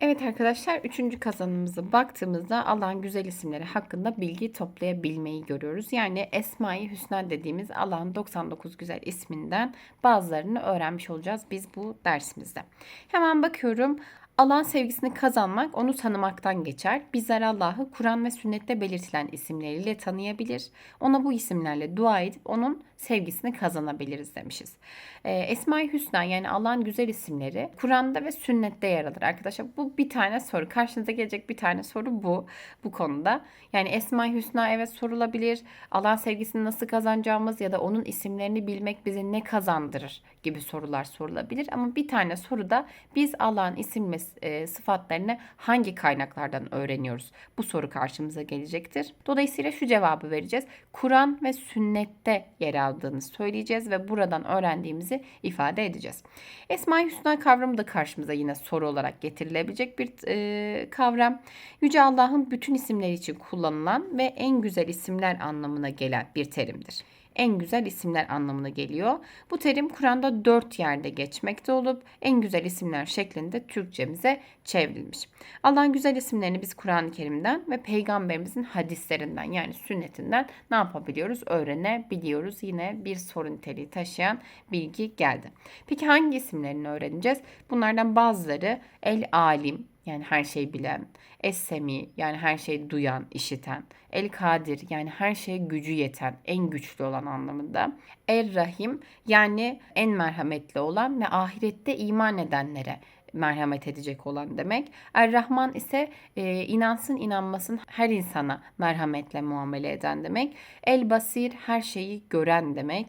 Evet arkadaşlar üçüncü kazanımıza baktığımızda Allah'ın güzel isimleri hakkında bilgi toplayabilmeyi görüyoruz. Yani Esma-i Hüsna dediğimiz Allah'ın 99 güzel isminden bazılarını öğrenmiş olacağız biz bu dersimizde. Hemen bakıyorum. Allah'ın sevgisini kazanmak onu tanımaktan geçer. Bizler Allah'ı Kur'an ve sünnette belirtilen isimleriyle tanıyabilir. Ona bu isimlerle dua edip onun sevgisini kazanabiliriz demişiz. Ee, Esma-i Hüsna yani Allah'ın güzel isimleri Kur'an'da ve sünnette yer alır arkadaşlar. Bu bir tane soru. Karşınıza gelecek bir tane soru bu bu konuda. Yani Esma-i Hüsna evet sorulabilir. Allah'ın sevgisini nasıl kazanacağımız ya da onun isimlerini bilmek bize ne kazandırır gibi sorular sorulabilir. Ama bir tane soruda biz Allah'ın isim ve sıfatlarını hangi kaynaklardan öğreniyoruz? Bu soru karşımıza gelecektir. Dolayısıyla şu cevabı vereceğiz. Kur'an ve sünnette yer aldığını söyleyeceğiz ve buradan öğrendiğimizi ifade edeceğiz. Esma-i Hüsna kavramı da karşımıza yine soru olarak getirilebilecek bir e, kavram. Yüce Allah'ın bütün isimleri için kullanılan ve en güzel isimler anlamına gelen bir terimdir en güzel isimler anlamına geliyor. Bu terim Kur'an'da dört yerde geçmekte olup en güzel isimler şeklinde Türkçemize çevrilmiş. Allah'ın güzel isimlerini biz Kur'an-ı Kerim'den ve Peygamberimizin hadislerinden yani sünnetinden ne yapabiliyoruz? Öğrenebiliyoruz. Yine bir soru niteliği taşıyan bilgi geldi. Peki hangi isimlerini öğreneceğiz? Bunlardan bazıları El Alim, yani her şeyi bilen, Es-Semi yani her şeyi duyan, işiten, El Kadir yani her şeye gücü yeten, en güçlü olan anlamında. Er Rahim yani en merhametli olan ve ahirette iman edenlere merhamet edecek olan demek. Er-Rahman ise e, inansın inanmasın her insana merhametle muamele eden demek. El-Basir her şeyi gören demek.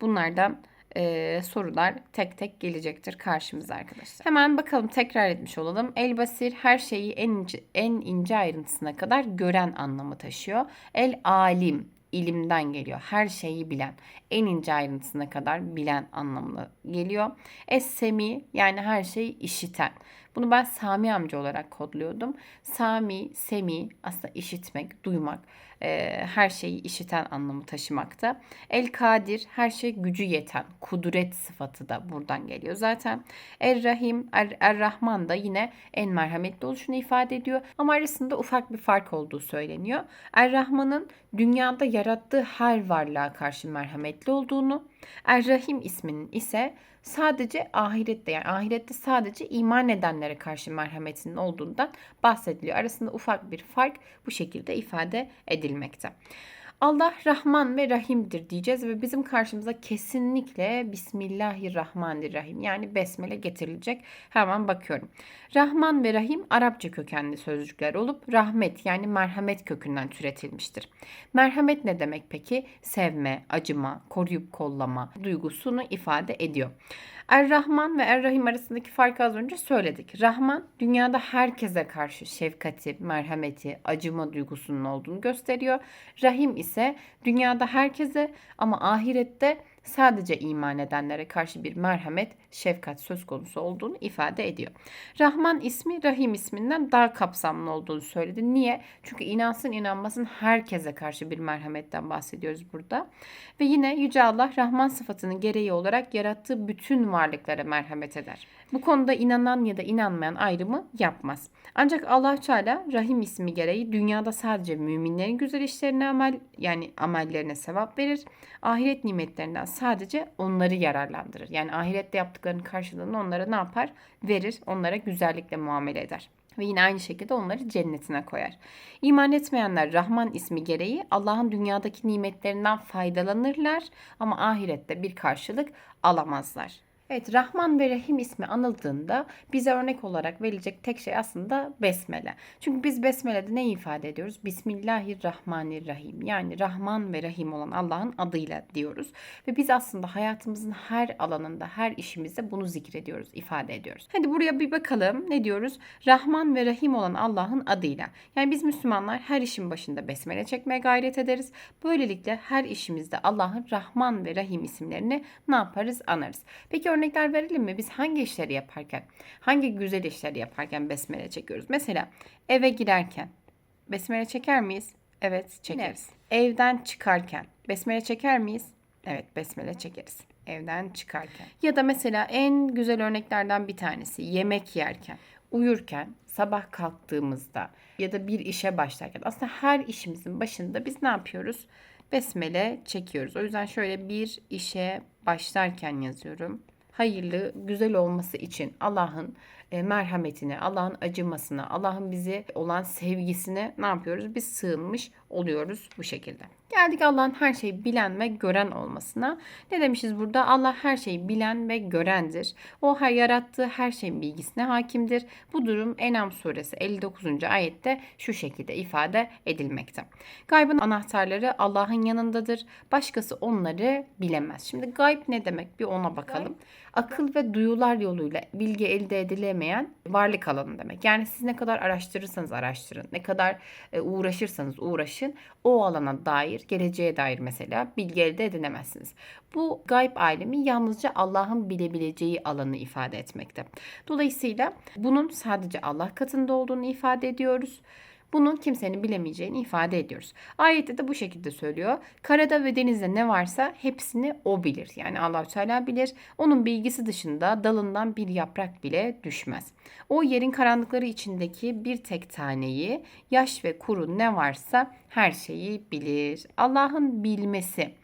Bunlardan e, sorular tek tek gelecektir karşımıza arkadaşlar. Hemen bakalım tekrar etmiş olalım. El basir her şeyi en ince, en ince ayrıntısına kadar gören anlamı taşıyor. El alim ilimden geliyor. Her şeyi bilen, en ince ayrıntısına kadar bilen anlamına geliyor. Es-semi yani her şeyi işiten. Bunu ben Sami amca olarak kodluyordum. Sami, semi aslında işitmek, duymak, e, her şeyi işiten anlamı taşımakta. El kadir her şey gücü yeten, kudret sıfatı da buradan geliyor zaten. Er rahim, er, er rahman da yine en merhametli oluşunu ifade ediyor. Ama arasında ufak bir fark olduğu söyleniyor. Er rahmanın dünyada yarattığı her varlığa karşı merhametli olduğunu, Er rahim isminin ise sadece ahirette yani ahirette sadece iman edenlere karşı merhametinin olduğundan bahsediliyor. Arasında ufak bir fark bu şekilde ifade edilmekte. Allah Rahman ve Rahim'dir diyeceğiz ve bizim karşımıza kesinlikle Bismillahirrahmanirrahim yani besmele getirilecek. Hemen bakıyorum. Rahman ve Rahim Arapça kökenli sözcükler olup rahmet yani merhamet kökünden türetilmiştir. Merhamet ne demek peki? Sevme, acıma, koruyup kollama duygusunu ifade ediyor. Er-Rahman ve Er-Rahim arasındaki farkı az önce söyledik. Rahman dünyada herkese karşı şefkati, merhameti, acıma duygusunun olduğunu gösteriyor. Rahim ise dünyada herkese ama ahirette sadece iman edenlere karşı bir merhamet, şefkat söz konusu olduğunu ifade ediyor. Rahman ismi Rahim isminden daha kapsamlı olduğunu söyledi. Niye? Çünkü inansın inanmasın herkese karşı bir merhametten bahsediyoruz burada. Ve yine Yüce Allah Rahman sıfatının gereği olarak yarattığı bütün varlıklara merhamet eder. Bu konuda inanan ya da inanmayan ayrımı yapmaz. Ancak Allah Teala Rahim ismi gereği dünyada sadece müminlerin güzel işlerine amel yani amellerine sevap verir. Ahiret nimetlerinden sadece onları yararlandırır. Yani ahirette yaptıklarının karşılığını onlara ne yapar? Verir. Onlara güzellikle muamele eder ve yine aynı şekilde onları cennetine koyar. İman etmeyenler Rahman ismi gereği Allah'ın dünyadaki nimetlerinden faydalanırlar ama ahirette bir karşılık alamazlar. Evet Rahman ve Rahim ismi anıldığında bize örnek olarak verilecek tek şey aslında Besmele. Çünkü biz Besmele'de ne ifade ediyoruz? Bismillahirrahmanirrahim. Yani Rahman ve Rahim olan Allah'ın adıyla diyoruz. Ve biz aslında hayatımızın her alanında, her işimizde bunu zikrediyoruz, ifade ediyoruz. Hadi buraya bir bakalım. Ne diyoruz? Rahman ve Rahim olan Allah'ın adıyla. Yani biz Müslümanlar her işin başında Besmele çekmeye gayret ederiz. Böylelikle her işimizde Allah'ın Rahman ve Rahim isimlerini ne yaparız? Anarız. Peki örnekler verelim mi? Biz hangi işleri yaparken, hangi güzel işleri yaparken besmele çekiyoruz? Mesela eve girerken besmele çeker miyiz? Evet çekeriz. Evet. Evden çıkarken besmele çeker miyiz? Evet besmele çekeriz. Evden çıkarken. Ya da mesela en güzel örneklerden bir tanesi yemek yerken, uyurken, sabah kalktığımızda ya da bir işe başlarken aslında her işimizin başında biz ne yapıyoruz? Besmele çekiyoruz. O yüzden şöyle bir işe başlarken yazıyorum. Hayırlı, güzel olması için Allah'ın merhametine, Allah'ın acımasına, Allah'ın bize olan sevgisine ne yapıyoruz? Biz sığınmış oluyoruz bu şekilde. Geldik Allah'ın her şeyi bilen ve gören olmasına. Ne demişiz burada? Allah her şeyi bilen ve görendir. O her yarattığı her şeyin bilgisine hakimdir. Bu durum Enam suresi 59. ayette şu şekilde ifade edilmekte. Gaybın anahtarları Allah'ın yanındadır. Başkası onları bilemez. Şimdi gayb ne demek? Bir ona bakalım. Akıl ve duyular yoluyla bilgi elde edilemeyen varlık alanı demek. Yani siz ne kadar araştırırsanız araştırın, ne kadar e, uğraşırsanız uğraşın o alana dair, geleceğe dair mesela bilgi elde edinemezsiniz. Bu gayb alemi yalnızca Allah'ın bilebileceği alanı ifade etmekte. Dolayısıyla bunun sadece Allah katında olduğunu ifade ediyoruz. Bunun kimsenin bilemeyeceğini ifade ediyoruz. Ayette de bu şekilde söylüyor. Karada ve denizde ne varsa hepsini o bilir. Yani allah Teala bilir. Onun bilgisi dışında dalından bir yaprak bile düşmez. O yerin karanlıkları içindeki bir tek taneyi, yaş ve kuru ne varsa her şeyi bilir. Allah'ın bilmesi.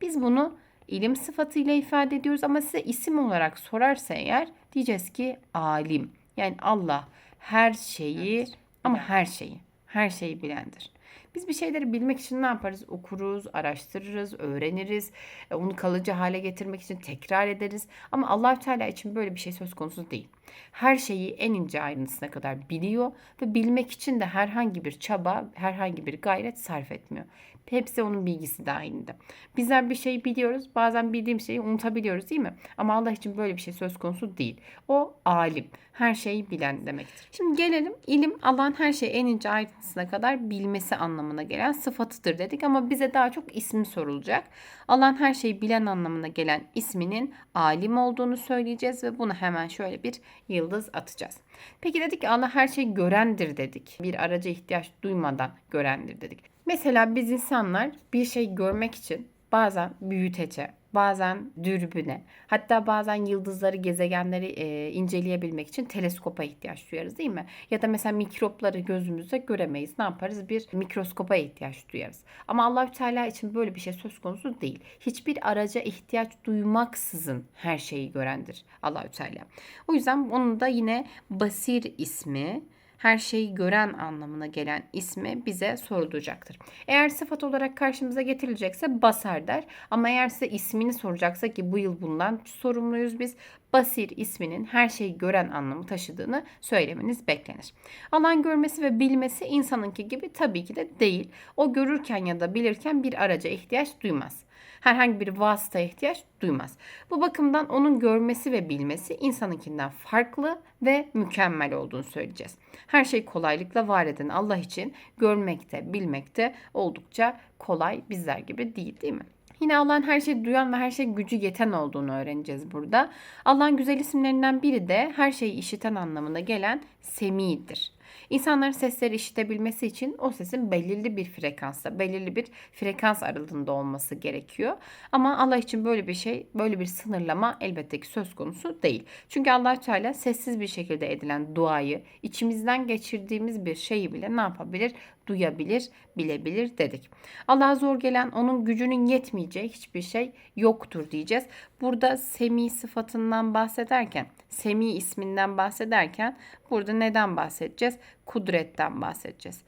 Biz bunu ilim sıfatıyla ifade ediyoruz ama size isim olarak sorarsa eğer diyeceğiz ki alim. Yani Allah her şeyi ama her şeyi her şeyi bilendir. Biz bir şeyleri bilmek için ne yaparız? Okuruz, araştırırız, öğreniriz. e, Onu kalıcı hale getirmek için tekrar ederiz. Ama allah Teala için böyle bir şey söz konusu değil. Her şeyi en ince ayrıntısına kadar biliyor ve bilmek için de herhangi bir çaba, herhangi bir gayret sarf etmiyor. Hepsi onun bilgisi dahilinde. Bizler bir şey biliyoruz. Bazen bildiğim şeyi unutabiliyoruz değil mi? Ama Allah için böyle bir şey söz konusu değil. O alim. Her şeyi bilen demektir. Şimdi gelelim ilim Allah'ın her şeyi en ince ayrıntısına kadar bilmesi anlamına gelen sıfatıdır dedik ama bize daha çok ismi sorulacak. Allah'ın her şeyi bilen anlamına gelen isminin alim olduğunu söyleyeceğiz ve bunu hemen şöyle bir yıldız atacağız. Peki dedik ki Allah her şeyi görendir dedik. Bir araca ihtiyaç duymadan görendir dedik. Mesela biz insanlar bir şey görmek için bazen büyütece, bazen dürbüne, hatta bazen yıldızları, gezegenleri e, inceleyebilmek için teleskopa ihtiyaç duyarız değil mi? Ya da mesela mikropları gözümüzle göremeyiz. Ne yaparız? Bir mikroskopa ihtiyaç duyarız. Ama Allahü Teala için böyle bir şey söz konusu değil. Hiçbir araca ihtiyaç duymaksızın her şeyi görendir Allahü Teala. O yüzden onun da yine Basir ismi her şeyi gören anlamına gelen ismi bize sorulacaktır. Eğer sıfat olarak karşımıza getirilecekse basar der. Ama eğer size ismini soracaksa ki bu yıl bundan sorumluyuz biz. Basir isminin her şeyi gören anlamı taşıdığını söylemeniz beklenir. Allah'ın görmesi ve bilmesi insanınki gibi tabii ki de değil. O görürken ya da bilirken bir araca ihtiyaç duymaz herhangi bir vasıta ihtiyaç duymaz. Bu bakımdan onun görmesi ve bilmesi insanınkinden farklı ve mükemmel olduğunu söyleyeceğiz. Her şey kolaylıkla var eden Allah için görmekte, bilmekte oldukça kolay bizler gibi değil değil mi? Yine Allah'ın her şeyi duyan ve her şey gücü yeten olduğunu öğreneceğiz burada. Allah'ın güzel isimlerinden biri de her şeyi işiten anlamına gelen Semi'dir. İnsanların sesleri işitebilmesi için o sesin belirli bir frekansta, belirli bir frekans aralığında olması gerekiyor. Ama Allah için böyle bir şey, böyle bir sınırlama elbette ki söz konusu değil. Çünkü Allah Teala sessiz bir şekilde edilen duayı, içimizden geçirdiğimiz bir şeyi bile ne yapabilir? Duyabilir, bilebilir dedik. Allah'a zor gelen onun gücünün yetmeyeceği hiçbir şey yoktur diyeceğiz. Burada semi sıfatından bahsederken, semi isminden bahsederken burada neden bahsedeceğiz? Kudretten bahsedeceğiz.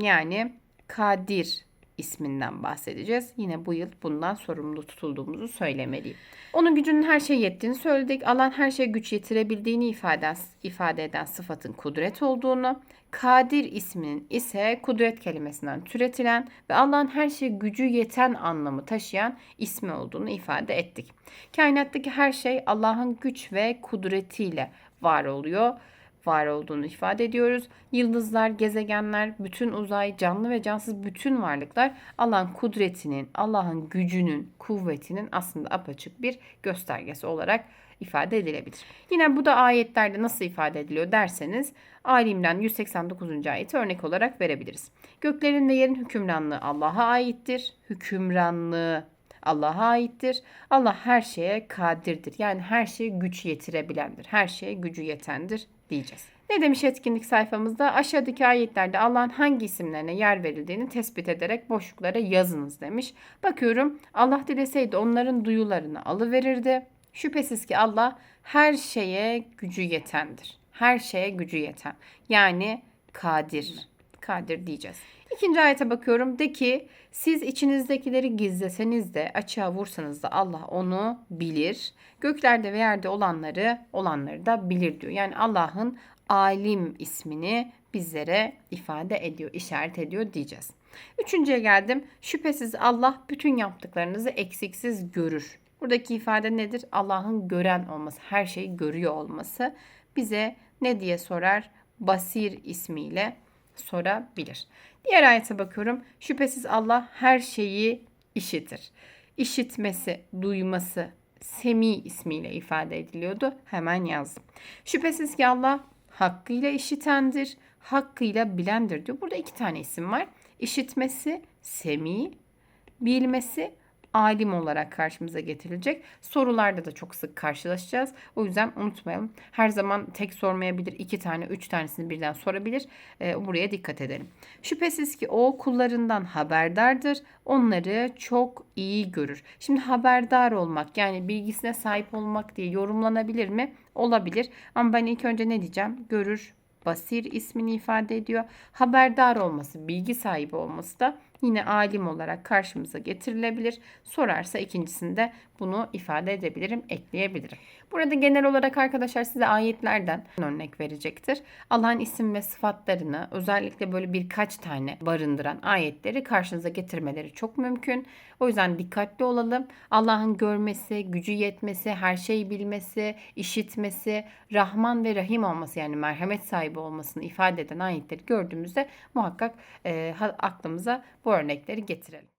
Yani kadir isminden bahsedeceğiz. Yine bu yıl bundan sorumlu tutulduğumuzu söylemeliyim. Onun gücünün her şeye yettiğini söyledik. Alan her şeye güç yetirebildiğini ifade, ifade eden sıfatın kudret olduğunu, Kadir isminin ise kudret kelimesinden türetilen ve Allah'ın her şeye gücü yeten anlamı taşıyan ismi olduğunu ifade ettik. Kainattaki her şey Allah'ın güç ve kudretiyle var oluyor var olduğunu ifade ediyoruz. Yıldızlar, gezegenler, bütün uzay, canlı ve cansız bütün varlıklar Allah'ın kudretinin, Allah'ın gücünün, kuvvetinin aslında apaçık bir göstergesi olarak ifade edilebilir. Yine bu da ayetlerde nasıl ifade ediliyor derseniz Alim'den 189. ayeti örnek olarak verebiliriz. Göklerin ve yerin hükümranlığı Allah'a aittir. Hükümranlığı Allah'a aittir. Allah her şeye kadirdir. Yani her şeye güç yetirebilendir. Her şeye gücü yetendir diyeceğiz. Ne demiş etkinlik sayfamızda? Aşağıdaki ayetlerde Allah'ın hangi isimlerine yer verildiğini tespit ederek boşluklara yazınız demiş. Bakıyorum Allah dileseydi onların duyularını alıverirdi. Şüphesiz ki Allah her şeye gücü yetendir. Her şeye gücü yeten. Yani kadir. Kadir diyeceğiz. İkinci ayete bakıyorum. De ki siz içinizdekileri gizleseniz de açığa vursanız da Allah onu bilir. Göklerde ve yerde olanları olanları da bilir diyor. Yani Allah'ın alim ismini bizlere ifade ediyor, işaret ediyor diyeceğiz. Üçüncüye geldim. Şüphesiz Allah bütün yaptıklarınızı eksiksiz görür. Buradaki ifade nedir? Allah'ın gören olması, her şeyi görüyor olması. Bize ne diye sorar? Basir ismiyle sorabilir. Diğer ayete bakıyorum. Şüphesiz Allah her şeyi işitir. İşitmesi, duyması, Semi ismiyle ifade ediliyordu. Hemen yazdım. Şüphesiz ki Allah hakkıyla işitendir, hakkıyla bilendir diyor. Burada iki tane isim var. İşitmesi, Semi, bilmesi, alim olarak karşımıza getirilecek. Sorularda da çok sık karşılaşacağız. O yüzden unutmayalım. Her zaman tek sormayabilir. iki tane, üç tanesini birden sorabilir. Ee, buraya dikkat edelim. Şüphesiz ki o kullarından haberdardır. Onları çok iyi görür. Şimdi haberdar olmak yani bilgisine sahip olmak diye yorumlanabilir mi? Olabilir. Ama ben ilk önce ne diyeceğim? Görür, basir ismini ifade ediyor. Haberdar olması, bilgi sahibi olması da yine alim olarak karşımıza getirilebilir. Sorarsa ikincisinde bunu ifade edebilirim, ekleyebilirim. Burada genel olarak arkadaşlar size ayetlerden örnek verecektir. Allah'ın isim ve sıfatlarını özellikle böyle birkaç tane barındıran ayetleri karşınıza getirmeleri çok mümkün. O yüzden dikkatli olalım. Allah'ın görmesi, gücü yetmesi, her şeyi bilmesi, işitmesi, Rahman ve Rahim olması yani merhamet sahibi olmasını ifade eden ayetleri gördüğümüzde muhakkak e, aklımıza bu örnekleri getirelim.